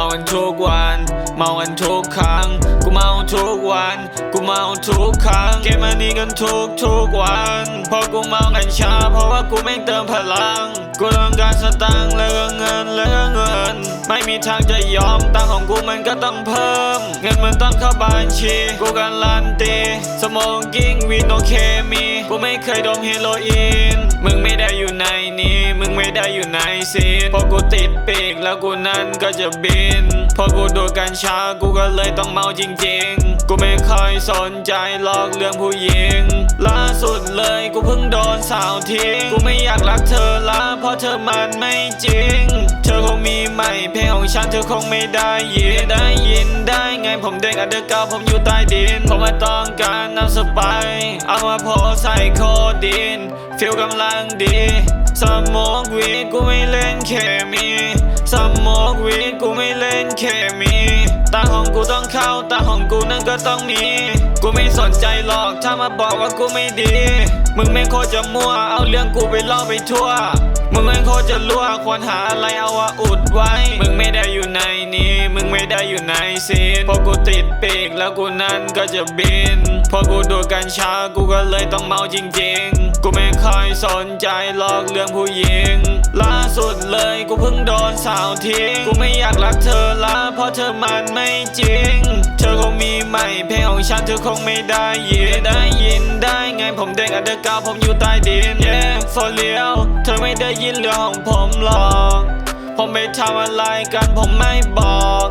ากันทุกวัน เมากันทุกครั้ง กูเมาทุกวัน กูเมาทุกครั้ง เก็บมันนี้กันทุกทุกวันเพราะกูเมากันช้าเพราะว่ากูไม่เติมพลัง กูต้องการสตังค์แล้วก็เงินแล้วก็เงิน ไม่มีทางจะยอมตังของกูมันก็ต้องเพิ่ม เงินมันต้องเข้าบัญชี กูการันตีสมองกิ้งวีโนเคมี กูไม่เคยดมเฮโรอีน มึงไม่ได้อยู่ในนี้ ได้อยู่ในซีนพราะกูติดปีกแล้วกูนั้นก็จะบินพราะกูดูดกัญชากูก็เลยต้องเมาจริงๆ กูไม่ค่อยสนใจหรอกเรื่องผู้หญิง ล่าสุดเลยกูเพิ่งโดนสาวทิ้ง กูไม่อยากรักเธอละเพราะเธอมันไม่จริง เธอคงมีใหม่เพลงของฉันเธอคงไม่ได้ยินได้ยินได้ ผมเด็กอันเดอร์เกาผมอยู่ใต้ดิน ผมมาต้องการนำสไปร์เอามาโพใส่โคดิน ฟิลกำลังดี สมองวีดกูไม่เล่นเคมี สมองวีดกูไม่เล่นเคมีตาของกูต้องเข้าตาของกูนั่นก็ต้องมี กูไม่สนใจหรอกถ้ามาบอกว่ากูไม่ดี มึงไม่โคจะมั่วเอาเรื่องกูไปเล่าไปทั่ว มึงไม่โคจะรั่วควรหาอะไรเอาว่าอุดไว้ มึงไม่ได้ อยู่ในซีนพราะกูติดปีกแล้วกูนั้นก็จะบินพราะกูดูดกัญชากูก็เลยต้องเมาจริงๆ กูไม่ค่อยสนใจหรอกเรื่องผู้หญิง ล่าสุดเลยกูเพิ่งโดนสาวทิ้ง กูไม่อยากรักเธอละเพราะเธอมันไม่จริง เธอคงมีใหม่เพลงของฉันเธอคงไม่ได้ยินได้ยินได้ไงผมเด็กอันเดอร์กาวผมอยู่ใต้ดิน yeah for real เธอไม่ได้ยินเรื่องของผมหรอก ผมไปทำอะไรกันผมไม่บอก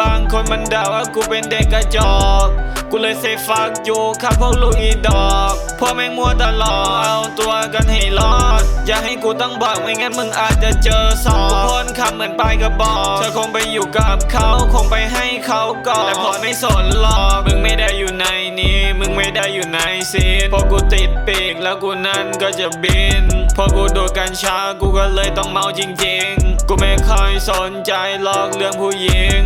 บางคนมันด่าว่ากูเป็นเด็กกระจอกกูเลยเซฟักอยู่ครับพวกลูกอีดอกพวกแม่งมัวตลอดเอาตัวกันให้รอด อย่าให้กูต้องบอกไม่งั้นมึงอาจจะเจอสอบกูพ่นคำเหมือนปลายกระบอกเธอคงไปอยู่กับเขาคงไปให้เขาก่อนแต่ผมไม่สนหรอกมึงไม่ได้อยู่ในนี้ มึงไม่ได้อยู่ในซีนเพราะกูติดปีกแล้วกูนั้นก็จะบินเพราะกูดูดกัญชากูก็เลยต้องเมาจริงๆ กูไม่ค่อยสนใจหรอกเรื่องผู้หญิง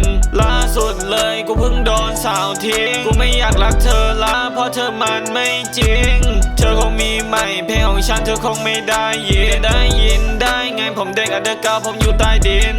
สุดเลยกูเพิ่งโดนสาวทิ้งกูไม่อยากรักเธอละเพราะเธอมันไม่จริง เธอคงมีใหม่เพลงของฉันเธอคงไม่ได้ยินได้ยินได้ไงผมเด็กอันเดอร์กาผมอยู่ใต้ดิน